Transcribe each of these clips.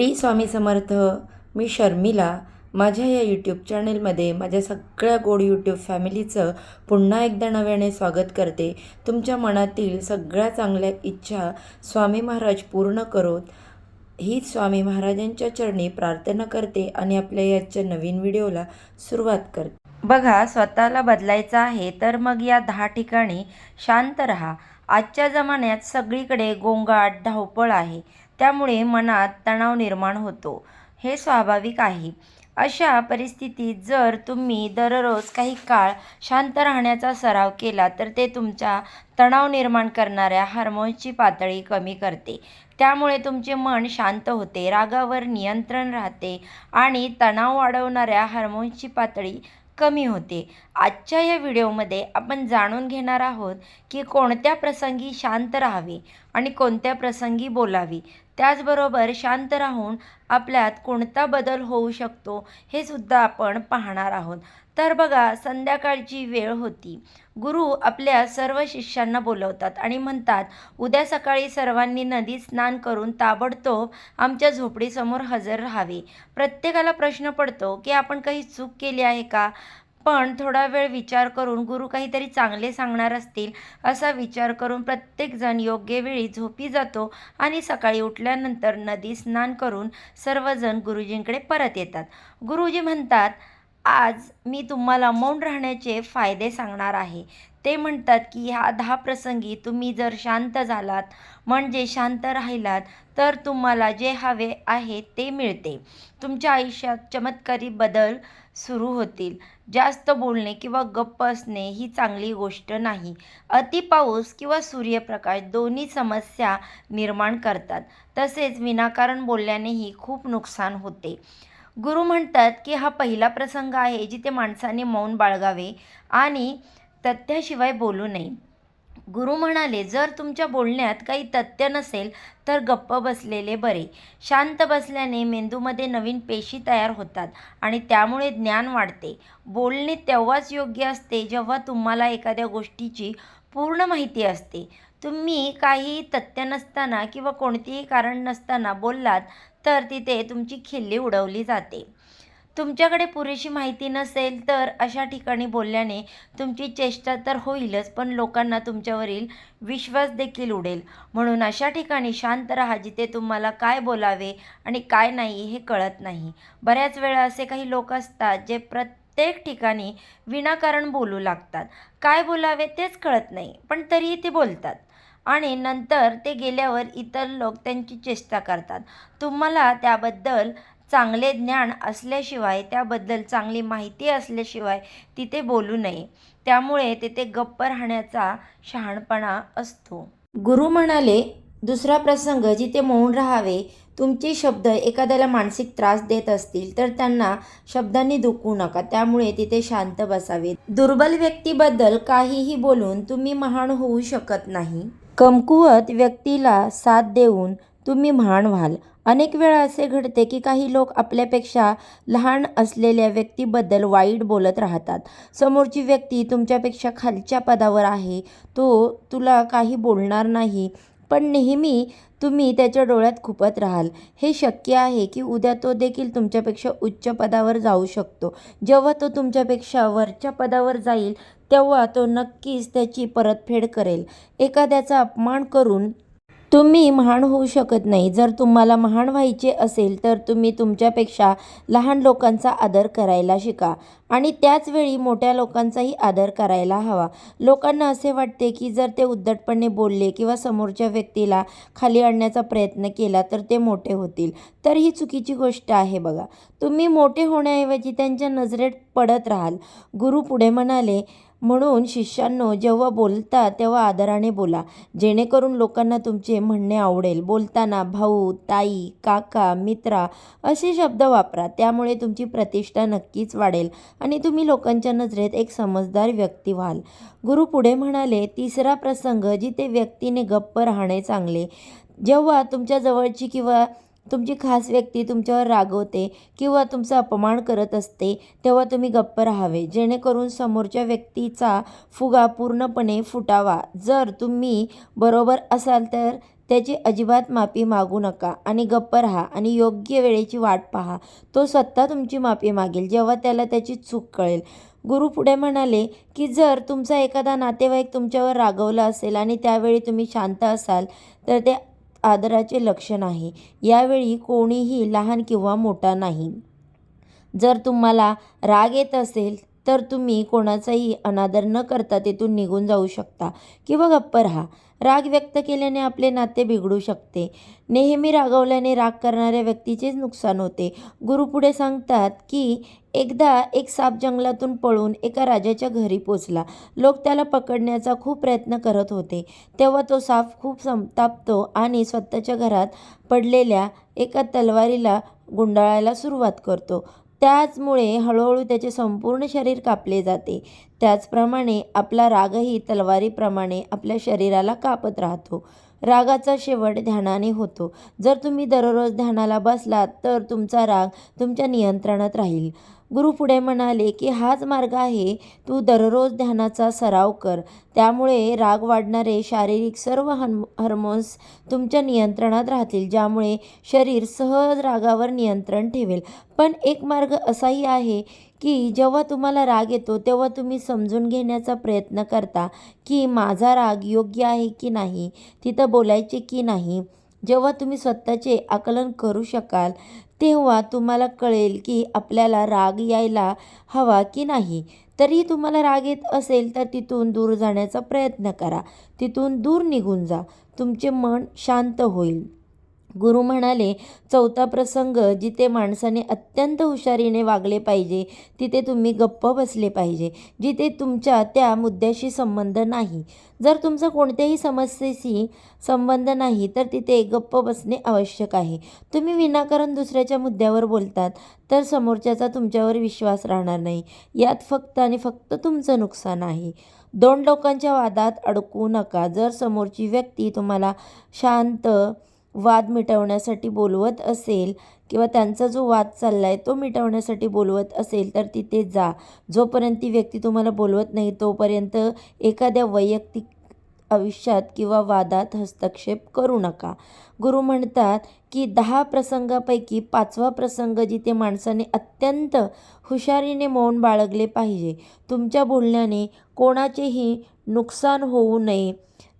T Swami Samarth मी शर्मिला. माझ्या या YouTube चॅनेलमध्ये माझ्या सगळ्या गोड यूट्यूब फॅमिलीचं पुन्हा एकदा नव्याने स्वागत करते. तुमच्या मनातील सगळ्या चांगल्या इच्छा स्वामी महाराज पूर्ण करोत. ही स्वामी महाराजांच्या चरणी प्रार्थना करते आणि आपल्या याच्या नवीन व्हिडिओला सुरुवात करते. बघा स्वतःला बदलायचं आहे तर मग या दहा ठिकाणी शांत रहा. आजच्या जमान्यात सगळीकडे गोंगाट धावपळ आहे. त्यामुळे मनात तणाव निर्माण होतो. हे स्वाभाविक आहे. अशा परिस्थितीत जर तुम्ही दररोज काही काळ शांत राहण्याचा सराव केला तर ते तुमच्या तणाव निर्माण करणाऱ्या हार्मोन्सची पातळी कमी करते. त्यामुळे तुमचे मन शांत होते रागावर नियंत्रण राहते आणि तणाव वाढवणाऱ्या हार्मोन्सची पातळी कमी होते. आजच्या या व्हिडिओमध्ये आपण जाणून घेणार आहोत की कोणत्या प्रसंगी शांत राहावे आणि कोणत्या प्रसंगी बोलावे. त्याचबरोबर शांत राहून आपल्यात कोणता बदल होऊ शकतो हे सुद्धा आपण पाहणार आहोत. तर बघा संध्याकाळची वेळ होती. गुरु आपल्या सर्व शिष्यांना बोलवतात आणि म्हणतात उद्या सकाळी सर्वांनी नदीत स्नान करून ताबडतोब आमच्या झोपडीसमोर हजर राहावे. प्रत्येकाला प्रश्न पडतो की आपण काही चूक केली आहे का? पण थोडा वेळ विचार करून गुरु काहीतरी चांगले सांगणार असतील असा विचार करून प्रत्येकजण योग्य वेळी झोपी जातो आणि सकाळी उठल्यानंतर नदी स्नान करून सर्वजण गुरुजींकडे परत येतात. गुरुजी म्हणतात आज मी तुम्हाला मौन राहण्याचे फायदे सांगणार आहे. ते म्हणतात की ह्या दहा प्रसंगी तुम्ही जर शांत झालात म्हणजे शांत राहिलात तर तुम्हाला जे हवे आहे ते मिळते. तुमच्या आयुष्यात चमत्कारी बदल सुरू होतील. जास्त बोलणे किंवा गप्प असणे ही चांगली गोष्ट नाही. अति पाऊस किंवा सूर्यप्रकाश दोन्ही समस्या निर्माण करतात. तसेच विनाकारण बोलल्यानेही खूप नुकसान होते. गुरु म्हणतात की हा पहिला प्रसंग आहे जिथे माणसाने मौन बाळगावे आणि तथ्याशिवाय बोलू नये. गुरु म्हणाले जर तुमच्या बोलण्यात काही तथ्य नसेल तर गप्प बसलेले बरे. शांत बसल्याने मेंदूमध्ये नवीन पेशी तयार होतात आणि त्यामुळे ज्ञान वाढते. बोलणे तेव्हाच योग्य असते जेव्हा तुम्हाला एखाद्या गोष्टीची पूर्ण माहिती असते. तुम्ही काही तथ्य नसताना किंवा कोणतेही कारण नसताना बोललात तर तिथे तुमची खिल्ली उडवली जाते. तुमच्याकडे पुरेशी माहिती नसेल तर अशा ठिकाणी बोलल्याने तुमची चेष्टा तर होईलच पण लोकांना तुमच्यावरील विश्वास देखील उडेल. म्हणून अशा ठिकाणी शांत राहा जिथे तुम्हाला काय बोलावे आणि काय नाही हे कळत नाही. बऱ्याच वेळा असे काही लोक असतात जे प्रत्येक ठिकाणी विनाकारण बोलू लागतात. काय बोलावे तेच कळत नाही पण तरीही ते बोलतात. आणि नंतर ते गेल्यावर इतर लोक त्यांची चेष्टा करतात. तुम्हाला त्याबद्दल चांगले ज्ञान असल्याशिवाय त्याबद्दल चांगली माहिती असल्याशिवाय तिथे बोलू नये. त्यामुळे तिथे गप्प राहण्याचा शहाणपणा असतो. गुरु म्हणाले दुसरा प्रसंग जिथे मौन राहावे तुमचे शब्द एखाद्याला मानसिक त्रास देत असतील तर त्यांना शब्दांनी दुखवू नका. त्यामुळे तिथे शांत बसावे. दुर्बल व्यक्तीबद्दल काहीही बोलून तुम्ही महान होऊ शकत नाही. कमकुवत व्यक्तीला साथ देऊन तुम्ही महान व्हाल. अनेक वेळा असे घडते की काही लोक आपल्यापेक्षा लहान असलेल्या व्यक्तीबद्दल वाईट बोलत राहतात. समोरची व्यक्ती तुमच्यापेक्षा खालच्या पदावर आहे. तो तुला काही बोलणार नाही पण नेहमी तुम्ही त्याच्या डोळ्यात खुपत राहाल. हे शक्य आहे की उद्या तो देखील तुमच्यापेक्षा उच्च पदावर जाऊ शकतो. जेव्हा तो तुमच्यापेक्षा वरच्या पदावर जाईल तेव्हा तो नक्कीच त्याची परतफेड करेल. एखाद्याचा अपमान करून तुम्ही महान होऊ शकत नाही. जर तुम्हाला महान व्हायचे असेल तर तुम्ही तुमच्यापेक्षा लहान लोकांचा आदर करायला शिका आणि त्याच वेळी मोठ्या लोकांचाही आदर करायला हवा. लोकांना असे वाटते की जर ते उद्धटपणे बोलले किंवा समोरच्या व्यक्तीला खाली आणण्याचा प्रयत्न केला तर ते मोठे होतील. तर ही चुकीची गोष्ट आहे बघा. तुम्ही मोठे होण्याऐवजी त्यांच्या नजरेत पडत राहाल. गुरु पुढे म्हणाले म्हणून शिष्यांनो जेव्हा बोलता तेव्हा आदराने बोला. जेणेकरून लोकांना तुमचे म्हणणे आवडेल. बोलताना भाऊ ताई काका मित्रा असे शब्द वापरा. त्यामुळे तुमची प्रतिष्ठा नक्कीच वाढेल आणि तुम्ही लोकांच्या नजरेत एक समजदार व्यक्ती व्हाल. गुरु पुढे म्हणाले तिसरा प्रसंग जिथे व्यक्तीने गप्प राहणे चांगले जेव्हा तुमच्या जवळची किंवा तुमची खास व्यक्ती तुमच्यावर रागवते किंवा तुमचा अपमान करत असते तेव्हा तुम्ही गप्प राहावे. जेणेकरून समोरच्या व्यक्तीचा फुगा पूर्णपणे फुटावा. जर तुम्ही बरोबर असाल तर त्याची अजिबात माफी मागू नका आणि गप्प राहा आणि योग्य वेळेची वाट पहा. तो स्वतः तुमची माफी मागेल जेव्हा त्याला त्याची चूक कळेल. गुरु पुढे म्हणाले की जर तुमचा एखादा नातेवाईक तुमच्यावर रागवला असेल आणि त्यावेळी तुम्ही शांत असाल तर ते आदराचे लक्षण आहे. यावेळी कोणीही लहान किंवा मोठा नाही. जर तुम्हाला राग येत असेल तर तुम्ही कोणाचाही अनादर न करता तेथून निघून जाऊ शकता. किंवा गप्प राहा. राग व्यक्त केल्याने आपले नाते बिघडू शकते. नेहमी रागवल्याने राग करणाऱ्या व्यक्तीचेच नुकसान होते. गुरु पुढे सांगतात की एकदा एक साप जंगलातून पळून एका राजाच्या घरी पोचला. लोक त्याला पकडण्याचा खूप प्रयत्न करत होते. तेव्हा तो साप खूप संतापतो आणि स्वतःच्या घरात पडलेल्या एका तलवारीला गुंडाळायला सुरुवात करतो. त्याचमुळे हळूहळू त्याचे संपूर्ण शरीर कापले जाते. त्याचप्रमाणे आपला रागही तलवारीप्रमाणे आपल्या शरीराला कापत राहतो. रागाचा शेवट ध्यानाने होतो. जर तुम्ही दररोज ध्यानाला बसलात तर तुमचा राग तुमच्या नियंत्रणात राहील. गुरु पुढे म्हणाले की हाच मार्ग आहे. तू दररोज ध्यानाचा सराव कर. त्यामुळे राग वाढणारे शारीरिक सर्व हन हार्मोन्स तुमच्या नियंत्रणात राहतील ज्यामुळे शरीर सहज रागावर नियंत्रण ठेवेल. पण एक मार्ग असाही आहे की जेव्हा तुम्हाला राग येतो तेव्हा तुम्ही समजून घेण्याचा प्रयत्न करता की माझा राग योग्य आहे की नाही? तिथं बोलायचे की नाही? जेव्हा तुम्ही स्वतःचे आकलन करू शकाल तेव्हा तुम्हाला कळेल की आपल्याला राग यायला हवा की नाही. तरी तुम्हाला राग येत असेल तर तिथून दूर जाण्याचा प्रयत्न करा. तिथून दूर निघून जा. तुमचे मन शांत होईल. गुरु म्हणाले चौथा प्रसंग जिथे माणसाने अत्यंत हुशारीने वागले पाहिजे तिथे तुम्ही गप्प बसले पाहिजे जिथे तुमच्या त्या मुद्द्याशी संबंध नाही. जर तुमचा कोणत्याही समस्येशी संबंध नाही तर तिथे गप्प बसणे आवश्यक आहे. तुम्ही विनाकारण दुसऱ्याच्या मुद्द्यावर बोलतात तर समोरच्याचा तुमच्यावर विश्वास राहणार नाही. यात फक्त आणि फक्त तुमचं नुकसान आहे. दोन लोकांच्या वादात अडकू नका. जर समोरची व्यक्ती तुम्हाला शांत वाद मिटवण्यासाठी बोलवत असेल किंवा त्यांचा जो वाद चालला आहे तो मिटवण्यासाठी बोलवत असेल तर तिथे जा. जोपर्यंत ती व्यक्ती तुम्हाला बोलवत नाही तोपर्यंत एखाद्या वैयक्तिक आयुष्यात किंवा वादात हस्तक्षेप करू नका. गुरु म्हणतात की दहा प्रसंगापैकी पाचवा प्रसंग जिथे माणसाने अत्यंत हुशारीने मौन बाळगले पाहिजे तुमच्या बोलण्याने कोणाचेही नुकसान होऊ नये.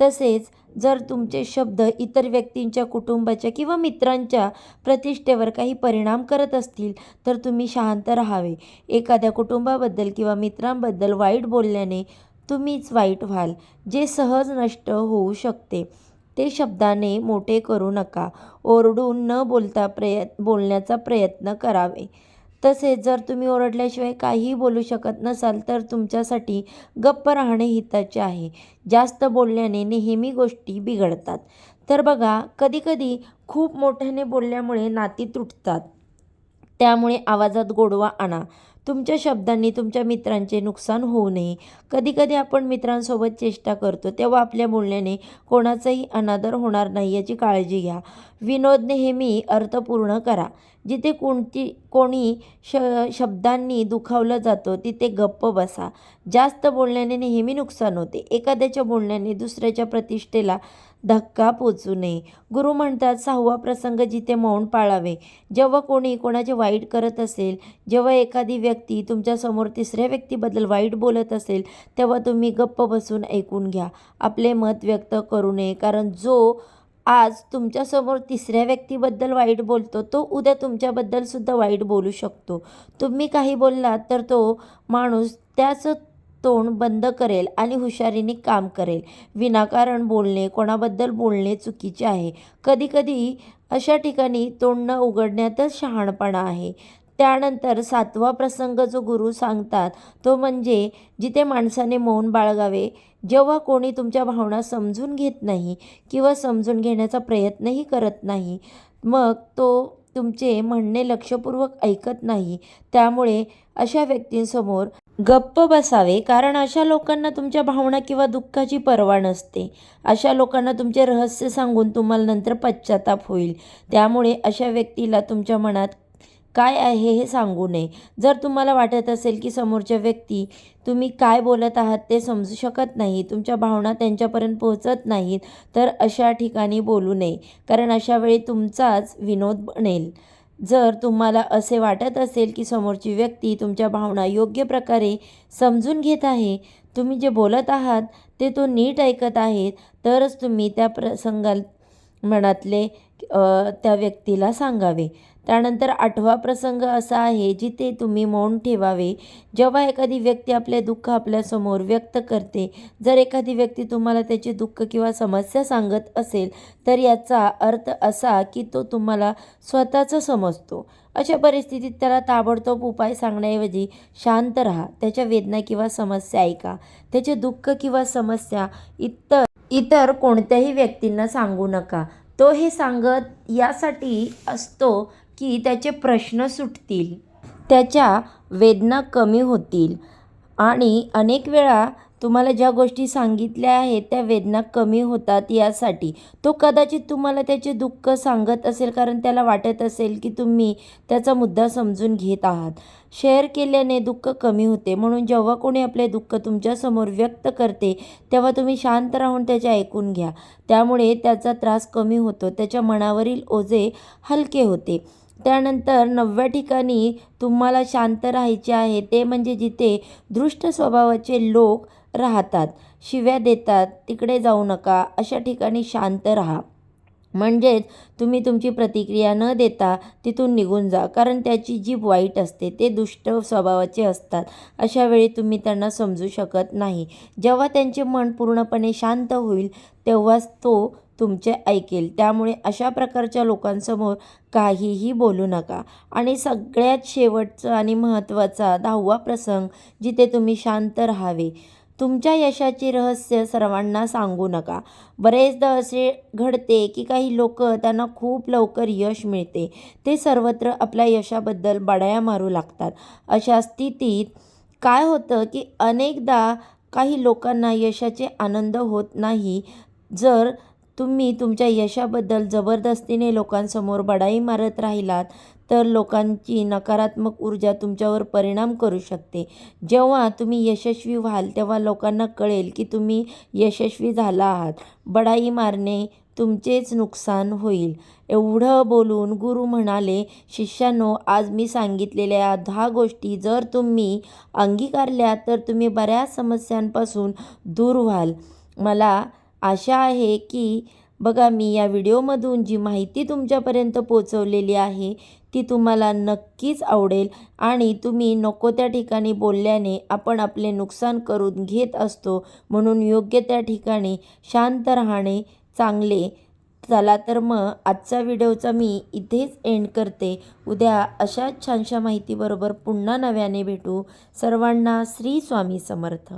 तसेच जर तुमचे शब्द इतर व्यक्तींच्या कुटुंबाच्या किंवा मित्रांच्या प्रतिष्ठेवर काही परिणाम करत असतील तर तुम्ही शांत राहावे. एखाद्या कुटुंबाबद्दल किंवा मित्रांबद्दल वाईट बोलल्याने तुम्हीच वाईट व्हाल जे सहज नष्ट होऊ शकते. ते शब्दाने मोठे करू नका. ओरडून न बोलता प्रय बोलण्याचा प्रयत्न करावे. तसेच जर तुम्ही ओरडल्याशिवाय काहीही बोलू शकत नसाल तर तुमच्यासाठी गप्प राहणे हिताचे आहे. जास्त बोलल्याने नेहमी गोष्टी बिघडतात. तर बघा कधीकधी खूप मोठ्याने बोलल्यामुळे नाती तुटतात. त्यामुळे आवाजात गोडवा आणा. तुमच्या शब्दांनी तुमच्या मित्रांचे नुकसान होऊ नये. कधीकधी आपण मित्रांसोबत चेष्टा करतो तेव्हा आपल्या बोलण्याने कोणाचाही अनादर होणार नाही याची काळजी घ्या. विनोद नेहमी अर्थपूर्ण करा. जिथे कोणती कोणी श शब्दांनी दुखावलं जातं तिथे गप्प बसा. जास्त बोलण्याने नेहमी नुकसान होते. एखाद्याच्या बोलण्याने दुसऱ्याच्या प्रतिष्ठेला धक्का पोचू नये. गुरु म्हणतात सहावा प्रसंग जिथे मौन पाळावे. जेव्हा कोणी कोणाचे वाईट करत असेल जेव्हा एखादी व्यक्ती तुमच्यासमोर तिसऱ्या व्यक्तीबद्दल वाईट बोलत असेल तेव्हा तुम्ही गप्प बसून ऐकून घ्या. आपले मत व्यक्त करू नये कारण जो आज तुमच्यासमोर तिसऱ्या व्यक्तीबद्दल वाईट बोलतो तो उद्या तुमच्याबद्दलसुद्धा वाईट बोलू शकतो. तुम्ही काही बोललात तर तो माणूस त्याचं तोंड बंद करेल आणि हुशारीने काम करेल. विनाकारण बोलणे कोणाबद्दल बोलणे चुकीचे आहे. कधीकधी अशा ठिकाणी तोंड न उघडण्यातच शहाणपणा आहे. त्यानंतर सातवा प्रसंग जो गुरु सांगतात तो म्हणजे जिथे माणसाने मौन बाळगावे जेव्हा कोणी तुमच्या भावना समजून घेत नाही किंवा समजून घेण्याचा प्रयत्नही करत नाही मग तो तुमचे म्हणणे लक्षपूर्वक ऐकत नाही. त्यामुळे अशा व्यक्तींसमोर गप्प बसावे कारण अशा लोकांना तुमच्या भावना किंवा दुःखाची पर्वा नसते. अशा लोकांना तुमचे रहस्य सांगून तुम्हाला नंतर पश्चाताप होईल. त्यामुळे अशा व्यक्तीला तुमच्या मनात काय आहे हे सांगू नये. जर तुम्हाला वाटत असेल की समोरच्या व्यक्ती तुम्ही काय बोलत आहात ते समजू शकत नाही तुमच्या भावना त्यांच्यापर्यंत पोहोचत नाहीत तर अशा ठिकाणी बोलू नये. कारण अशा वेळी तुमचाच विनोद बनेल. जर तुम्हाला असे वाटत असेल की समोरची व्यक्ती तुमच्या भावना योग्य प्रकारे समजून घेत आहे तुम्ही जे बोलत आहात ते तो नीट ऐकत आहेत तरच तुम्ही त्या प्रसंगात मनातले त्या व्यक्तीला सांगावे. त्यानंतर आठवा प्रसंग असा आहे जिथे तुम्ही मौन ठेवावे. जेव्हा एखादी व्यक्ती आपले दुःख आपल्यासमोर व्यक्त करते जर एखादी व्यक्ती तुम्हाला त्याचे दुःख किंवा समस्या सांगत असेल तर याचा अर्थ असा की तो तुम्हाला स्वतःचं समजतो. अशा परिस्थितीत त्याला ताबडतोब उपाय सांगण्याऐवजी शांत राहा. त्याच्या वेदना किंवा समस्या ऐका. त्याचे दुःख किंवा समस्या इतर इतर कोणत्याही व्यक्तींना सांगू नका. तो हे सांगत यासाठी असतो की त्याचे प्रश्न सुटतील त्याच्या वेदना कमी होतील. आणि अनेक वेळा तुम्हाला ज्या गोष्टी सांगितल्या आहेत त्या वेदना कमी होतात यासाठी. तो कदाचित तुम्हाला त्याचे दुःख सांगत असेल कारण त्याला वाटत असेल की तुम्ही त्याचा मुद्दा समजून घेत आहात. शेअर केल्याने दुःख कमी होते. म्हणून जेव्हा कोणी आपले दुःख तुमच्यासमोर व्यक्त करते तेव्हा तुम्ही शांत राहून त्याचे ऐकून घ्या. त्यामुळे त्याचा त्रास कमी होतो. त्याच्या मनावरील ओझे हलके होते. त्यानंतर नवव्या ठिकाणी तुम्हाला शांत राहायचे आहे. ते म्हणजे जिथे दृष्ट स्वभावाचे लोक राहतात शिव्या देतात तिकडे जाऊ नका अशा ठिकाणी शांत राहा. म्हणजेच तुम्ही तुमची प्रतिक्रिया न देता तिथून निघून जा कारण त्याची जीभ वाईट असते ते दुष्ट स्वभावाचे असतात. अशा वेळी तुम्ही त्यांना समजू शकत नाही. जेव्हा त्यांचे मन पूर्णपणे शांत होईल तेव्हाच तो तुमचे ऐकेल. त्यामुळे अशा प्रकारच्या लोकांसमोर काहीही बोलू नका. आणि सगळ्यात शेवटचं आणि महत्त्वाचा दहावा प्रसंग जिथे तुम्ही शांत राहावे. तुमच्या यशाचे रहस्य सर्वांना सांगू नका. बरेचदा असे घडते की काही लोक त्यांना खूप लवकर यश मिळते. ते सर्वत्र आपल्या यशाबद्दल बडाया मारू लागतात. अशा स्थितीत काय होतं की अनेकदा काही लोकांना यशाचे आनंद होत नाही. जर तुम्ही तुमच्या यशाबद्दल जबरदस्तीने लोकांसमोर बडाई मारत राहिलात तर लोकांची नकारात्मक ऊर्जा तुमच्यावर परिणाम करू शकते. जेव्हा तुम्ही यशस्वी व्हाल तेव्हा लोकांना कळेल की तुम्ही यशस्वी झाला आहात. बडाई मारणे तुमचेच नुकसान होईल. एवढं बोलून गुरु म्हणाले शिष्यानो आज मी सांगितलेल्या दहा गोष्टी जर तुम्ही अंगीकारल्या तर तुम्ही बऱ्याच समस्यांपासून दूर व्हाल. मला आशा आहे की बघा मी या व्हिडिओमधून जी माहिती तुमच्यापर्यंत पोचवलेली आहे ती तुम्हाला नक्कीच आवडेल आणि तुम्ही नको त्या ठिकाणी बोलल्याने आपण आपले नुकसान करून घेत असतो. म्हणून योग्य त्या ठिकाणी शांत राहणे चांगले. चला तर मग आजचा व्हिडिओचा मी इथेच एंड करते. उद्या अशाच छानशा माहितीबरोबर पुन्हा नव्याने भेटू. सर्वांना श्री स्वामी समर्थ.